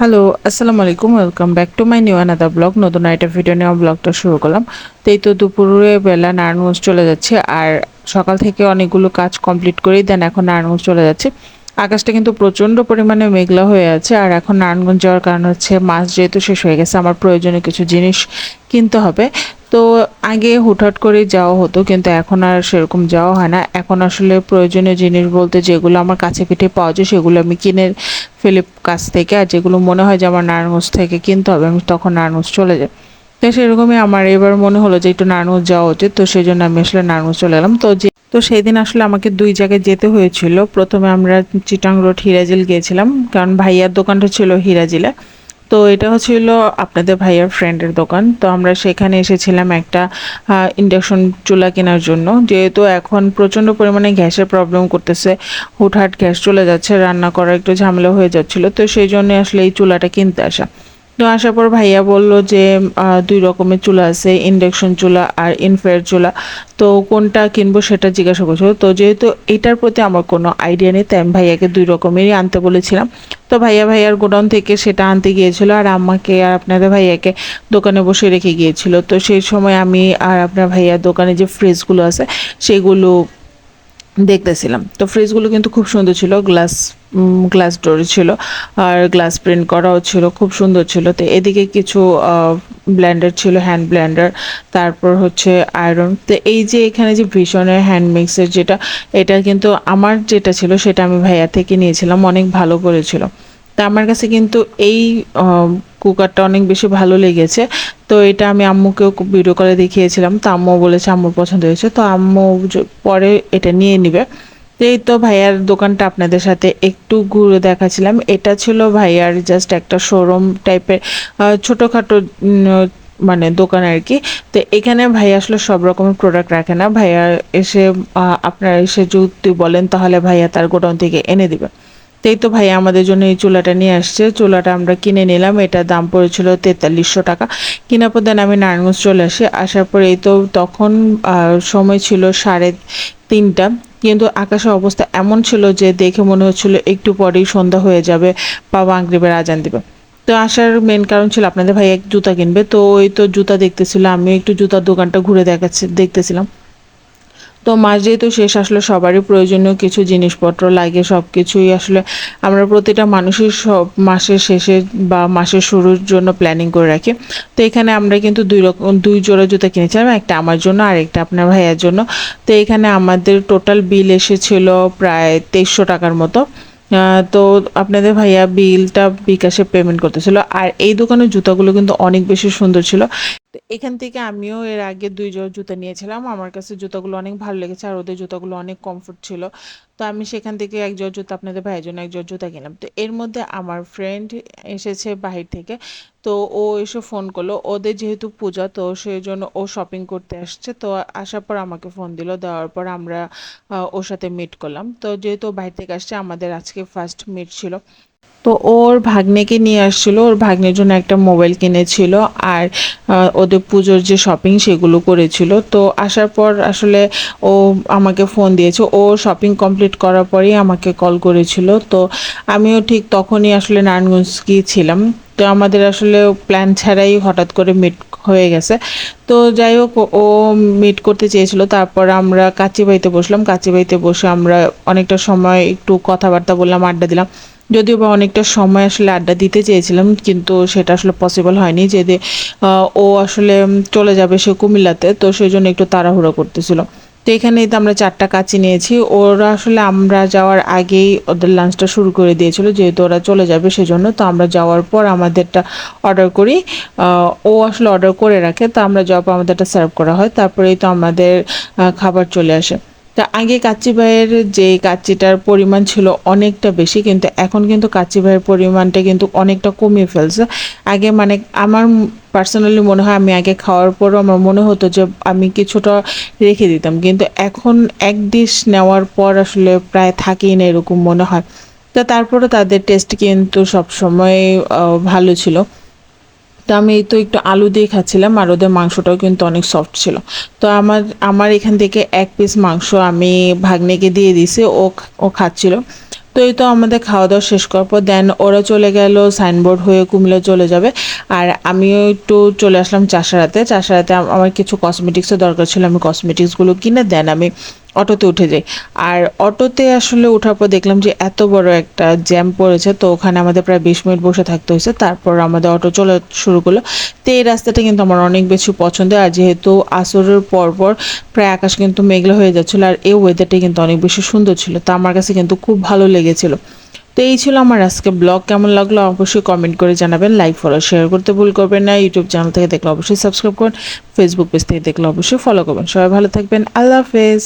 Hello আসসালামু আলাইকুম welcome back to my new another blog নতুন একটা ভিডিও নেওয়া ব্লগটা শুরু করলাম। তো এই তো দুপুরে বেলা নারায়ণগঞ্জ চলে যাচ্ছে, আর সকাল থেকে অনেকগুলো কাজ কমপ্লিট করেই দেন এখন নারায়ণগঞ্জ চলে যাচ্ছে। আকাশটা কিন্তু প্রচণ্ড পরিমাণে মেঘলা হয়ে আছে, আর এখন নারায়ণগঞ্জ যাওয়ার কারণ হচ্ছে মাস যেহেতু শেষ হয়ে গেছে, আমার প্রয়োজনীয় কিছু জিনিস কিনতে হবে। তো আগে হুটহাট করে যাওয়া হতো, কিন্তু এখন আর সেরকম যাওয়া হয় না। এখন আসলে প্রয়োজনীয় জিনিস বলতে যেগুলো আমার কাছে পিঠে পাওয়া যায়, সেগুলো আমি কিনে ফেলি কাছ থেকে, আর যেগুলো মনে হয় যে আমার নারায়ণগঞ্জ থেকে কিনতে হবে, আমি তখন নারায়ণগঞ্জ চলে যাই। তো সেরকমই আমার এবার মনে হলো যে একটু নারায়ণগঞ্জ যাওয়া উচিত, তো সেই জন্য আমি আসলে নারায়ণগঞ্জ চলে এলাম তো যে, তো সেই দিন আসলে আমাকে দুই জায়গায় যেতে হয়েছিল। প্রথমে আমরা চিটাং রোড, হিরাজিল গিয়েছিলাম, কারণ ভাইয়ার দোকানটা ছিল হিরাজিলে। তো এটা হচ্ছিল আপনাদের ভাইয়ার ফ্রেন্ডের দোকান। তো আমরা সেখানে এসেছিলাম একটা ইন্ডাকশন চুলা কেনার জন্য। যেহেতু এখন প্রচণ্ড পরিমাণে গ্যাসের প্রবলেম করতেছে, হুটহাট গ্যাস চলে যাচ্ছে, রান্না করা একটু ঝামেলা হয়ে যাচ্ছিল। তো সেই জন্য আসলে এই চুলাটা কিনতে আসা। তো আসার পর ভাইয়া বলল যে দুই রকমের চুলা আছে, ইন্ডাকশন চুলা আর ইনফ্রারেড চুলা। তো কোনটা কিনবো সেটা জিজ্ঞাসা করছিল। তো যেহেতু এটার প্রতি আমার কোনো আইডিয়া নেই, তাই আমি ভাইয়াকে দুই রকমেরই আনতে বলেছিলাম। তো ভাইয়া ভাইয়ার গোডাউন থেকে সেটা আনতে গিয়েছিল আর আমাকে আর আপনাদের ভাইয়াকে দোকানে বসে রেখে গিয়েছিল। তো সেই সময় আমি আর আপনার ভাইয়ার দোকানে যে ফ্রিজগুলো আছে, সেগুলো দেখতেছিলাম। তো ফ্রিজগুলো কিন্তু খুব সুন্দর ছিল গ্লাস গ্লাস ডোর ছিল, আর গ্লাস প্রিন্ট করাও ছিল, খুব সুন্দর ছিল। তো এদিকে কিছু ব্ল্যান্ডার ছিল হ্যান্ড ব্ল্যান্ডার তারপর হচ্ছে আয়রন তো এই যে এখানে যে ভীষণের হ্যান্ড মিক্সার যেটা, এটা কিন্তু আমার যেটা ছিল, সেটা আমি ভাইয়া থেকে নিয়েছিলাম, অনেক ভালো করেছিল। তা আমার কাছে কিন্তু এই কুকারটা অনেক বেশি ভালো লেগেছে। তো এটা আমি আম্মুকেও ভিডিও করে দেখিয়েছিলাম। তো আম্মু বলেছে আম্মুর পছন্দ হয়েছে। তো আম্মু পরে এটা নিয়ে নিবে। এই তো ভাইয়ার দোকানটা আপনাদের সাথে একটু ঘুরে দেখাছিলাম এটা ছিল ভাইয়ার জাস্ট একটা শোরুম টাইপের ছোটোখাটো মানে দোকান আর কি। তো এখানে ভাইয়া আসলে সব রকমের প্রোডাক্ট রাখে না। ভাইয়া এসে আপনারা এসে যদি বলেন তাহলে ভাইয়া তার গোডাউন থেকে এনে দিবে। তাই তো ভাই আমাদের জন্য এই চুলাটা নিয়ে আসছে। চুলাটা আমরা কিনে নিলাম। এটা দাম পড়েছিল তেতাল্লিশশো টাকা। কেনার পর দেন আমি নারায়ণগঞ্জ চলে আসি। আসার পর এই তো তখন সময় ছিল সাড়ে তিনটা। কিন্তু আকাশের অবস্থা এমন ছিল যে দেখে মনে হচ্ছিল একটু পরেই সন্ধ্যা হয়ে যাবে বা মাগরিবের আজান দিবে। তো আসার মেন কারণ ছিল, আপনাদের ভাই এক জুতা কিনবে। তো ওই তো জুতা দেখতেছিল আমি একটু জুতার দোকানটা ঘুরে দেখাচ্ছি, দেখতেছিলাম। তো মাস যেহেতু শেষ, আসলে সবারই প্রয়োজনীয় কিছু জিনিসপত্র লাগে সব কিছুই আসলে আমরা প্রতিটা মানুষই সব মাসের শেষে বা মাসের শুরুর জন্য প্ল্যানিং করে রাখি। তো এখানে আমরা কিন্তু দুই রকম, দুই জোড়া জুতা কিনেছিলাম, একটা আমার জন্য আর একটা আপনার ভাইয়ার জন্য। তো এখানে আমাদের টোটাল বিল এসেছিল প্রায় তেইশশো টাকার মতো। তো আপনাদের ভাইয়া বিলটা বিকাশে পেমেন্ট করতেছিল। আর এই দোকানের জুতাগুলো কিন্তু অনেক বেশি সুন্দর ছিল। তো এখান থেকে আমিও এর আগে দুই জোড়া জুতা নিয়েছিলাম। আমার কাছে জুতাগুলো অনেক ভালো লেগেছে আর ওদের জুতাগুলো অনেক কমফোর্ট ছিল। তো আমি সেখান থেকে এক জোড়া জুতা আপনাদের ভাইয়ের জন্য এক জোড়া জুতা কিনলাম। তো এর মধ্যে আমার ফ্রেন্ড এসেছে বাহির থেকে। তো ও এসে ফোন করল। ওদের যেহেতু পূজা, তো সেই জন্য ও শপিং করতে আসছে। তো আসার পর আমাকে ফোন দিল। দেওয়ার পর আমরা ওর সাথে মিট করলাম। তো যেহেতু বাহির থেকে আসছে, আমাদের আজকে ফার্স্ট মিট ছিল। তো ওর ভাগ্নেকে নিয়ে আসছিল, ওর ভাগ্নের জন্য একটা মোবাইল কিনেছিল আর ওদের পুজোর যে শপিং সেগুলো করেছিল। তো আসার পর আসলে ও আমাকে ফোন দিয়েছে। ও শপিং কমপ্লিট করার পরেই আমাকে কল করেছিল। তো আমিও ঠিক তখনই আসলে নারায়ণগঞ্জ গিয়েছিলাম তো আমাদের আসলে প্ল্যান ছাড়াই হঠাৎ করে মিট হয়ে গেছে। তো যাই হোক, ও মিট করতে চেয়েছিল। তারপর আমরা কাচিবাইতে বসলাম। কাচিবাইতে বসে আমরা অনেকটা সময় একটু কথাবার্তা বললাম, আড্ডা দিলাম। যদিও বা অনেকটা সময় আসলে আড্ডা দিতে চেয়েছিলাম, কিন্তু সেটা আসলে পসিবল হয়নি। যে ও আসলে চলে যাবে সে কুমিল্লাতে, তো সেই জন্য একটু তাড়াহুড়ো করতেছিল। তো এখানেই তো আমরা চারটা কাচি নিয়েছি। ওরা আসলে আমরা যাওয়ার আগেই ওদের লাঞ্চটা শুরু করে দিয়েছিল, যেহেতু ওরা চলে যাবে সেজন্য। তো আমরা যাওয়ার পর আমাদেরটা অর্ডার করি। ও আসলে অর্ডার করে রাখে, তো আমরা যাওয়ার পর আমাদেরটা সার্ভ করা হয়। তারপরেই তো আমাদের খাবার চলে আসে। তা আগে কাচ্চি ভাইয়ের যে কাচ্চিটার পরিমাণ ছিল অনেকটা বেশি, কিন্তু এখন কিন্তু কাচ্চি ভাইয়ের পরিমাণটা কিন্তু অনেকটা কমিয়ে ফেলছে। আগে মানে আমার পার্সোনালি মনে হয় আমি আগে খাওয়ার পরও আমার মনে হতো যে আমি কিছুটা রেখে দিতাম, কিন্তু এখন এক ডিশ নেওয়ার পর আসলে প্রায় থাকেই না এরকম মনে হয়। তো তারপরে তাদের টেস্ট কিন্তু সবসময় ভালো ছিল। তো আমি এই তো একটু আলু দিয়ে খাচ্ছিলাম আর ওদের মাংসটাও কিন্তু অনেক সফট ছিল। তো আমার আমার এখান থেকে এক পিস মাংস আমি ভাগ্নেকে দিয়ে দিছি ও ও খাচ্ছিল। তো এই তো আমাদের খাওয়া দাওয়া শেষ করার পর দেন ওরা চলে গেল সাইনবোর্ড হয়ে কুমিল্লা চলে যাবে। আর আমিও একটু চলে আসলাম চাষারাতে। চাষারাতে আমার কিছু কসমেটিক্সের দরকার ছিল, আমি কসমেটিক্সগুলো কিনে দেন আমি অটোতে উঠে যাই আর অটোতে আসলে ওঠার পর দেখলাম যে এত বড় একটা জ্যাম পড়েছে, তো ওখানে আমাদের প্রায় বিশ মিনিট বসে থাকতে হয়েছে। তারপর আমাদের অটো চলে শুরু করল। তো এই রাস্তাটা কিন্তু আমার অনেক বেশি পছন্দ। আর যেহেতু আসরের পর পর প্রায় আকাশ কিন্তু মেঘলা হয়ে যাচ্ছিল, আর এই ওয়েদারটা কিন্তু অনেক বেশি সুন্দর ছিল। তা আমার কাছে কিন্তু খুব ভালো লেগেছিল। তো এই ছিল আমার আজকে ব্লগ। কেমন লাগল অবশ্যই কমেন্ট করে জানাবেন। লাইক ফলো শেয়ার করতে ভুল করবেন না। ইউটিউব চ্যানেল থেকে দেখলে অবশ্যই সাবস্ক্রাইব করুন। ফেসবুক পেজ থেকে দেখলে অবশ্যই ফলো করবেন। সবাই ভালো থাকবেন। আল্লাহ হাফেজ।